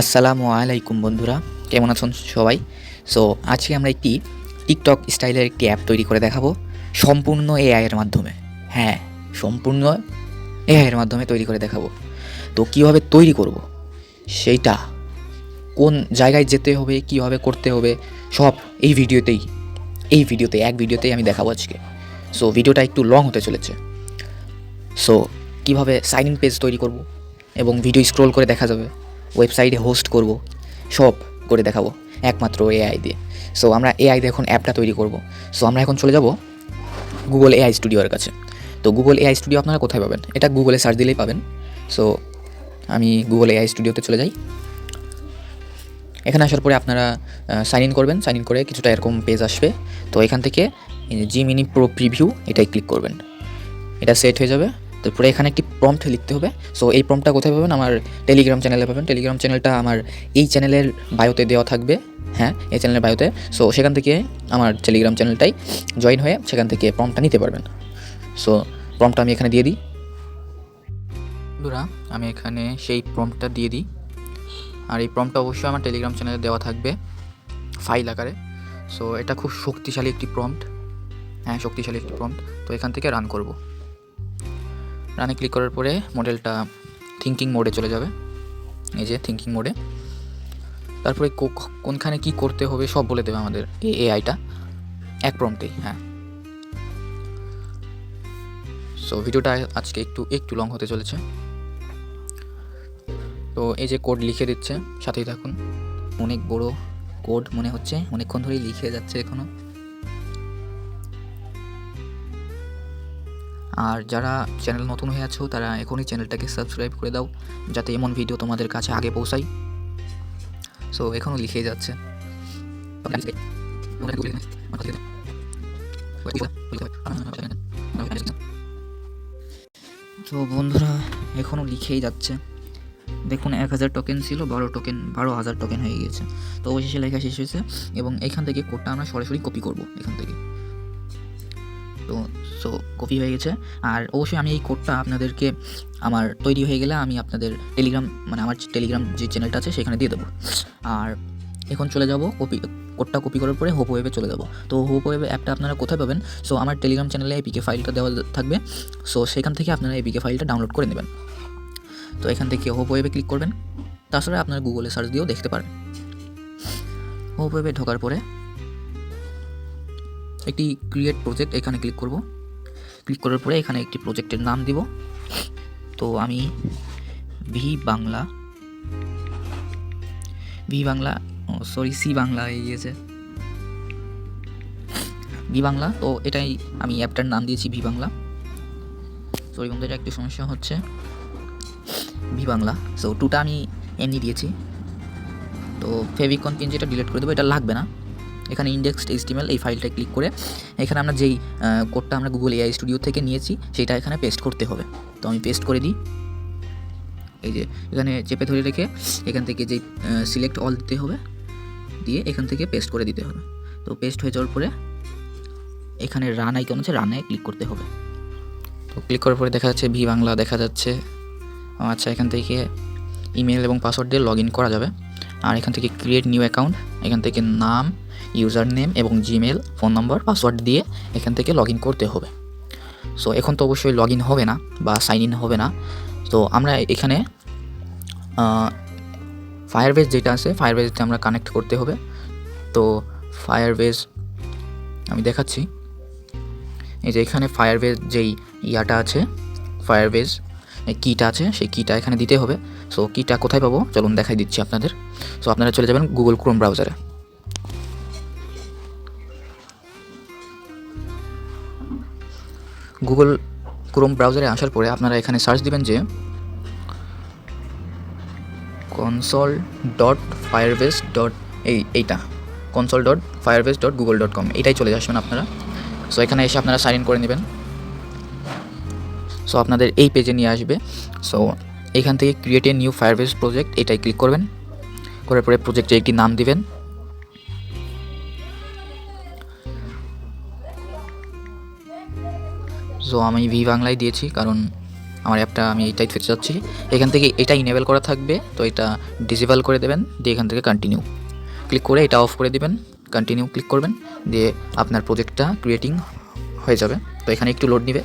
আসসালামু আলাইকুম বন্ধুরা, কেমন আছেন সবাই? সো আজকে আমরা একটি টিকটক স্টাইলের একটি অ্যাপ তৈরি করে দেখাবো, সম্পূর্ণ এআই এর মাধ্যমে। হ্যাঁ সম্পূর্ণ এআই এর মাধ্যমে তৈরি করে দেখাবো। তো কীভাবে তৈরি করব? সেইটা, কোন জায়গায় যেতে হবে, কীভাবে করতে হবে, সব এই ভিডিওতেই, এই ভিডিওতে, এক ভিডিওতেই আমি দেখাবো আজকে। সো ভিডিওটা একটু লং হতে চলেছে। সো কীভাবে সাইন ইন পেজ তৈরি করব এবং ভিডিও স্ক্রোল করে দেখা যাবে। ওয়েবসাইটে হোস্ট করব, সব করে দেখাবো, একমাত্র এআই দিয়ে। সো আমরা এআই দিয়ে এখন অ্যাপটা তৈরি করব। সো আমরা এখন চলে যাব গুগল এআই স্টুডিওর কাছে। তো গুগল এআই স্টুডিও আপনারা কোথায় পাবেন? এটা গুগলে সার্চ দিলেই পাবেন। সো আমি গুগল এআই স্টুডিওতে চলে যাই। এখানে আসার পরে আপনারা সাইন ইন করবেন। সাইন ইন করে কিছুটা এরকম পেজ আসবে। তো এখান থেকে জি মিনি প্রো প্রিভিউ এটাই ক্লিক করবেন। এটা সেট হয়ে যাবে। তারপরে এখানে একটি প্রম্পট লিখতে হবে। সো এই প্রম্পটটা কোথায় পাবেন? আমার টেলিগ্রাম চ্যানেলে পাবেন। টেলিগ্রাম চ্যানেলটা আমার এই চ্যানেলের বায়োতে দেওয়া থাকবে। হ্যাঁ এই চ্যানেলের বায়োতে সো সেখান থেকে আমার টেলিগ্রাম চ্যানেলটাই জয়েন হয়ে সেখান থেকে প্রম্পটটা নিতে পারবেন। সো প্রম্পটটা আমি এখানে দিয়ে দিই। বন্ধুরা, আমি এখানে সেই প্রম্পটটা দিয়ে দিই। আর এই প্রম্পটটা অবশ্যই আমার টেলিগ্রাম চ্যানেলে দেওয়া থাকবে ফাইল আকারে। সো এটা খুব শক্তিশালী একটি প্রম্পট হ্যাঁ শক্তিশালী একটি প্রম্পট তো এখান থেকে রান করব। রানে ক্লিক করার পরে মডেলটা থিঙ্কিং মোডে চলে যাবে। এই যে থিঙ্কিং মোডে তারপরে কোনখানে কি করতে হবে সব বলে দেবে আমাদের এই এআইটা এক প্রম্পটেই হ্যাঁ। সো ভিডিওটা আজকে একটু একটু লং হতে চলেছে। তো এই যে কোড লিখে দিচ্ছে, সাথেই থাকুন। অনেক বড় কোড মনে হচ্ছে, অনেকক্ষণ ধরেই লিখে যাচ্ছে এখনও। আর যারা চ্যানেল নতুন হয়ে আছো, তারা এখনই চ্যানেলটাকে সাবস্ক্রাইব করে দাও, যাতে এমন ভিডিও তোমাদের কাছে আগে পৌঁছায় সো এখনও লিখেই যাচ্ছে। তো বন্ধুরা, এখনও লিখেই যাচ্ছে। দেখুন, এক হাজার টোকেন ছিল, বারো টোকেন বারো হাজার টোকেন হয়ে গিয়েছে। তো অবশেষে লেখা শেষ হয়েছে, এবং এখান থেকে কোডটা আমরা সরাসরি কপি করব, এখান থেকে। তো সো কপি হয়ে গেছে। আর অবশ্যই আমি এই কোডটা আপনাদেরকে আমার তৈরি হয়ে গেলে আমি আপনাদের টেলিগ্রাম মানে আমার টেলিগ্রাম যে চ্যানেলটা আছে, সেখানে দিয়ে দেবো। আর এখন চলে যাব কপি কোডটা কপি করার পরে হোপ ওয়েবে চলে যাব। তো হোপ ওয়েবে অ্যাপটা আপনারা কোথায় পাবেন? সো আমার টেলিগ্রাম চ্যানেলে এপিকে ফাইলটা দেওয়া থাকবে। সো সেখান থেকে আপনারা এপিকে ফাইলটা ডাউনলোড করে নেবেন। তো, এখান থেকে হোপ ওয়েবে ক্লিক করবেন। তাছাড়া আপনারা গুগলে সার্চ দিয়েও দেখতে পারেন। হোপ ওয়েবে ঢোকার পরে একটি ক্রিয়েট প্রজেক্ট এখানে ক্লিক করব। ক্লিক করার পরে এখানে একটি প্রজেক্টের নাম দিব। তো আমি V Bangla V Bangla sorry C Bangla হয়ে গিয়েছে। ভি বাংলা, তো এটাই আমি অ্যাপটার নাম দিয়েছি ভি বাংলা। সরি বন্ধু, এটা একটু সমস্যা হচ্ছে। ভি বাংলা সো টুটা আমি এমনি দিয়েছি। তো ফেভিকন পিন যেটা ডিলিট করে দেবো, এটা লাগবে না। এখানে ইন্ডেক্সড এইচটিএমএল এই ফাইলটা ক্লিক করে এখানে আমরা যেই কোডটা আমরা গুগল এআই স্টুডিও থেকে নিয়েছি, সেটা এখানে পেস্ট করতে হবে। তো আমি পেস্ট করে দিই। এই যে, এখানে চেপে ধরে রেখে এখান থেকে যেই সিলেক্ট অল দিতে হবে, দিয়ে এখান থেকে পেস্ট করে দিতে হবে। তো পেস্ট হয়ে যাওয়ার পরে এখানে রান আইকন আছে রানে ক্লিক করতে হবে। তো ক্লিক করার পরে দেখা যাচ্ছে ভি বাংলা দেখা যাচ্ছে। আচ্ছা এখান থেকে ইমেল এবং পাসওয়ার্ড দিয়ে লগ ইন করা যাবে। আর এখান থেকে ক্রিয়েট নিউ অ্যাকাউন্ট এখান থেকে নাম ইউজার নেম এবং জিমেল ফোন নম্বর, পাসওয়ার্ড দিয়ে এখান থেকে লগ করতে হবে। সো, এখন তো অবশ্যই লগ হবে না বা সাইন ইন হবে না। তো, আমরা এখানে ফায়ারবেস যেটা আছে ফায়ারবেসটা আমরা কানেক্ট করতে হবে। তো ফায়ারবেস আমি দেখাচ্ছি। এই যে এখানে ফায়ারবেস যেই ইয়াটা আছে ফায়ারবেস কিটা আছে, সেই কিটা এখানে দিতে হবে। সো কিটা কোথায় পাবো? চলুন দেখাই দিচ্ছি আপনাদের। সো, আপনারা চলে যাবেন গুগল ক্রোম ব্রাউজারে গুগল ক্রোম ব্রাউজারে আসার পরে আপনারা এখানে সার্চ দিবেন যে কনসল ডট ফায়ারবেস ডট এই এইটা console dot Firebase dot Google dot com এটাই চলে আসবেন আপনারা। সো এখানে এসে আপনারা সাইন ইন করে নেবেন। সো আপনাদের এই পেজে নিয়ে আসবে। সো এখান থেকে create a new Firebase project এটাই ক্লিক করবেন। করার পরে প্রজেক্টে একটি নাম দিবেন। সো আমি ভি বাংলায় দিয়েছি, কারণ আমার অ্যাপটা আমি এইটাই ফেরতে যাচ্ছি এখান থেকে এটা ইনেবল করা থাকবে, তো এটা ডিসেবল করে দেবেন, দিয়ে এখান থেকে কন্টিনিউ ক্লিক করে এটা অফ করে দেবেন কন্টিনিউ ক্লিক করবেন, দিয়ে আপনার প্রজেক্টটা ক্রিয়েটিং হয়ে যাবে। তো এখানে একটু লোড নেবে।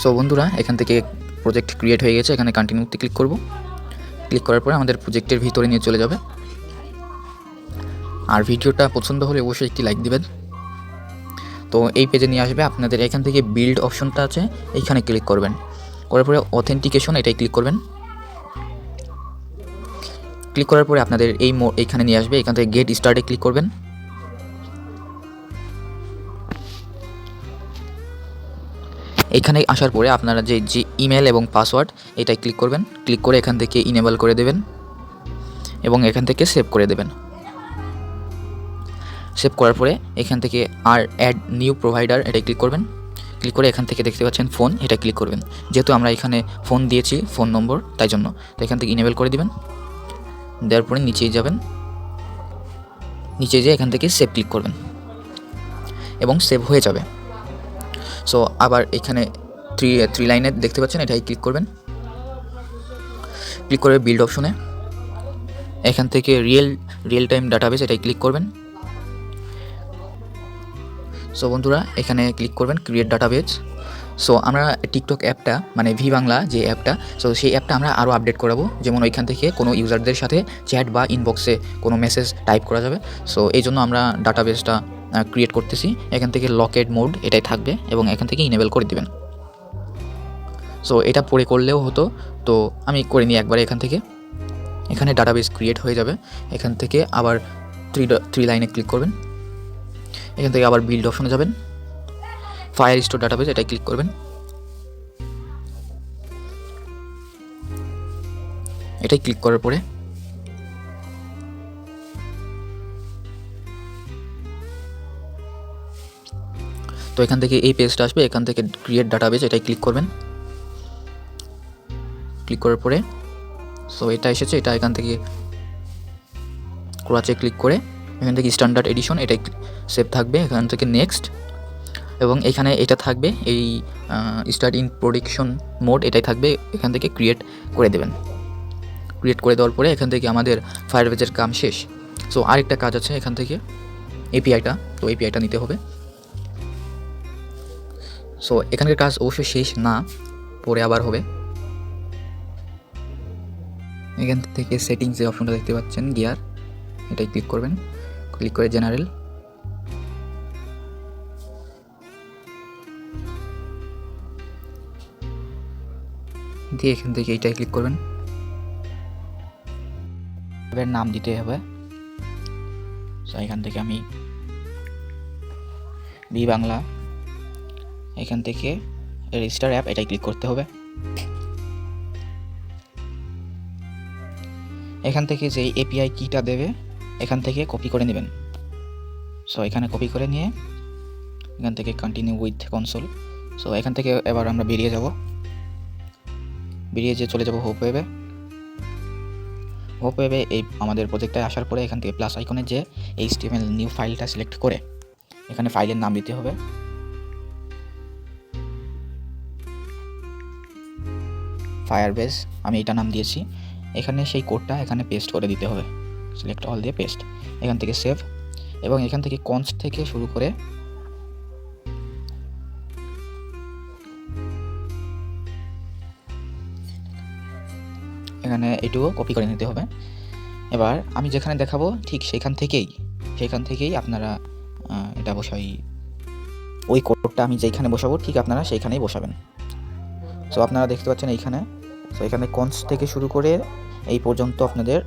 সো বন্ধুরা, এখান থেকে প্রজেক্ট ক্রিয়েট হয়ে গেছে, এখানে কন্টিনিউতে ক্লিক করব। ক্লিক করার পরে আমাদের প্রজেক্টের ভিতরে নিয়ে চলে যাবে। আর ভিডিওটা পছন্দ হলে অবশ্যই একটি লাইক দিবেন। তো এই পেজে নিয়ে আসবে। আপনাদের এখান থেকে বিল্ড অপশনটা আছে, এইখানে ক্লিক করবেন। করার পরে অথেন্টিকেশন এটাই ক্লিক করবেন। ক্লিক করার পরে আপনাদের এই এইখানে নিয়ে আসবে। এখান থেকে গেট স্টার্টে ক্লিক করবেন। এখানে আসার পরে আপনারা যে যে ইমেল এবং পাসওয়ার্ড এটাই ক্লিক করবেন। ক্লিক করে এখান থেকে ইনেবল করে দেবেন এবং এখান থেকে সেভ করে দেবেন। সেভ করার পরে এখান থেকে আর অ্যাড নিউ প্রোভাইডার এটাই ক্লিক করবেন। ক্লিক করে এখান থেকে দেখতে পাচ্ছেন ফোন এটা ক্লিক করবেন। যেহেতু আমরা এখানে ফোন দিয়েছি ফোন নম্বর তাই জন্য। তো এখান থেকে ইনেবল করে দিবেন। দেওয়ার পরে নিচেই যাবেন। নিচে যেয়ে এখান থেকে সেভ ক্লিক করবেন। এবং সেভ হয়ে যাবে। সো আবার এখানে থ্রি থ্রি লাইনে দেখতে পাচ্ছেন, এটাই ক্লিক করবেন। ক্লিক করে বিল্ড অপশনে এখান থেকে রিয়েল রিয়েল টাইম ডাটাবেস এটাই ক্লিক করবেন। সো বন্ধুরা, এখানে ক্লিক করবেন ক্রিয়েট ডাটাবেস সো আমরা টিকটক অ্যাপটা মানে ভি বাংলা যে অ্যাপটা সো সেই অ্যাপটা আমরা আরও আপডেট করাবো। যেমন ওইখান থেকে কোনো ইউজারদের সাথে চ্যাট বা ইনবক্সে কোনো মেসেজ টাইপ করা যাবে। সো এই জন্য আমরা ডাটাবেসটা ক্রিয়েট করতেছি। এখান থেকে লকেট মোড এটাই থাকবে এবং এখান থেকে ইনেবল করে দিবেন। সো এটা পরে করলেও হতো। তো, আমি করে নিই একবারে এখান থেকে। এখানে ডাটাবেস ক্রিয়েট হয়ে যাবে। এখান থেকে আবার থ্রি থ্রি লাইনে ক্লিক করবেন। এখান থেকে আবার বিল্ড অপশনে যাবেন। ফায়ার স্টোর ডাটাবেস এটাই ক্লিক করবেন। এটাই ক্লিক করার পরে তো এখান থেকে এই পেজটা আসবে, এখান থেকে ক্রিয়েট ডাটাবেস এটাই ক্লিক করবেন। ক্লিক করার পরে সো এটা এসেছে, এটা এখান থেকে ক্রোয়াচে ক্লিক করে এখান থেকে স্ট্যান্ডার্ড এডিশন এটাই সেভ থাকবে এখান থেকে নেক্সট এবং এখানে এটা থাকবে, এই স্টার্ট ইন প্রোডিকশন মোড এটাই থাকবে, এখান থেকে ক্রিয়েট করে দেবেন। ক্রিয়েট করে দেওয়ার পরে এখান থেকে আমাদের ফায়ারবেজের কাম শেষ। সো আরেকটা কাজ আছে এখান থেকে এপিআইটা তো এপিআইটা নিতে হবে। সো এখানকার কাজ অবশ্যই শেষ না, পরে আবার হবে। এখান থেকে সেটিংস যে অপশনটা দেখতে পাচ্ছেন গিয়ার এটাই ক্লিক করবেন। ক্লিক করে জেনারেল। দিয়ে এখান থেকে এইটাই ক্লিক করবেন। এবার নাম দিতে হবে। এখান থেকে আমি বি বাংলা। এখান থেকে রেজিস্টার অ্যাপ এটাই ক্লিক করতে হবে। এখান থেকে যে এপিআই কিটা দেবে এখান থেকে কপি করে নেবেন। সো এখানে কপি করে নিয়ে এখান থেকে কন্টিনিউ উইথ কনসোল সো এখান থেকে এবার আমরা বেরিয়ে যাব। বেরিয়ে যে চলে যাব হোপ ওয়েবে হোপ ওয়েবে এই আমাদের প্রজেক্টে আসার পরে এখান থেকে প্লাস আইকনে যে এইচটিএমএল নিউ ফাইলটা সিলেক্ট করে এখানে ফাইলের নাম দিতে হবে। ফায়ার ফায়ারবেস আমি এটা নাম দিয়েছি। এখানে সেই কোডটা এখানে পেস্ট করে দিতে হবে। সিলেক্ট অল দিয়ে পেস্ট এখান থেকে সেভ এবং এখান থেকে কনস থেকে শুরু করে এখানে এটুকু কপি করে নিতে হবে। এবার আমি যেখানে দেখাবো ঠিক সেখান থেকেই সেখান থেকেই আপনারা এটা বসাই। ওই কোডটা আমি যেখানে বসাবো ঠিক আপনারা সেইখানেই বসাবেন। সো আপনারা দেখতে পাচ্ছেন এইখানে। সো এখানে কনস থেকে শুরু করে এই পর্যন্ত আপনাদের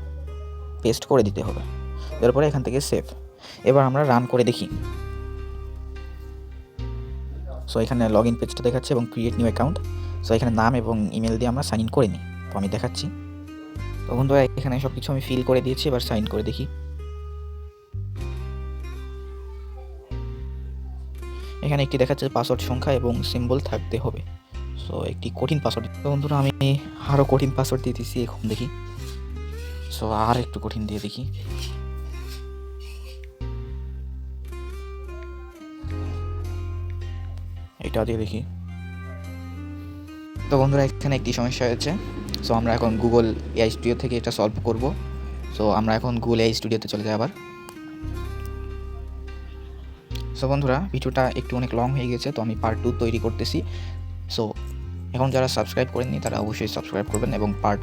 পেস্ট করে দিতে হবে। তারপরে এখান থেকে সেভ এবার আমরা রান করে দেখি। সো এখানে লগ ইন পেজটা দেখাচ্ছে এবং ক্রিয়েট নিউ অ্যাকাউন্ট সো এখানে নাম এবং ইমেল দিয়ে আমরা সাইন ইন করে নিই। তো আমি দেখাচ্ছি। তো বন্ধুরা, এখানে সব কিছু আমি ফিল করে দিয়েছি। এবার সাইন করে দেখি। এখানে একটি দেখাচ্ছে পাসওয়ার্ড সংখ্যা এবং সিম্বল থাকতে হবে। সো একটি কঠিন পাসওয়ার্ড বন্ধুরা, আমি আরও কঠিন পাসওয়ার্ড দিয়ে দিচ্ছি এখন দেখি। সো আর একটু কঠিন দিয়ে দেখি। এটা দিয়ে দেখি। তো বন্ধুরা, এখানে একটি সমস্যা হয়েছে। সো আমরা এখন গুগল এআই স্টুডিও থেকে এটা সলভ করব। সো আমরা এখন গুগল এআই স্টুডিওতে চলে যাই আবার। সো বন্ধুরা, ভিডিওটা একটু অনেক লং হয়ে গেছে, তো আমি পার্ট টু তৈরি করতেছি। সো এখন যারা সাবস্ক্রাইব করেননি, তারা অবশ্যই সাবস্ক্রাইব করবেন এবং পার্ট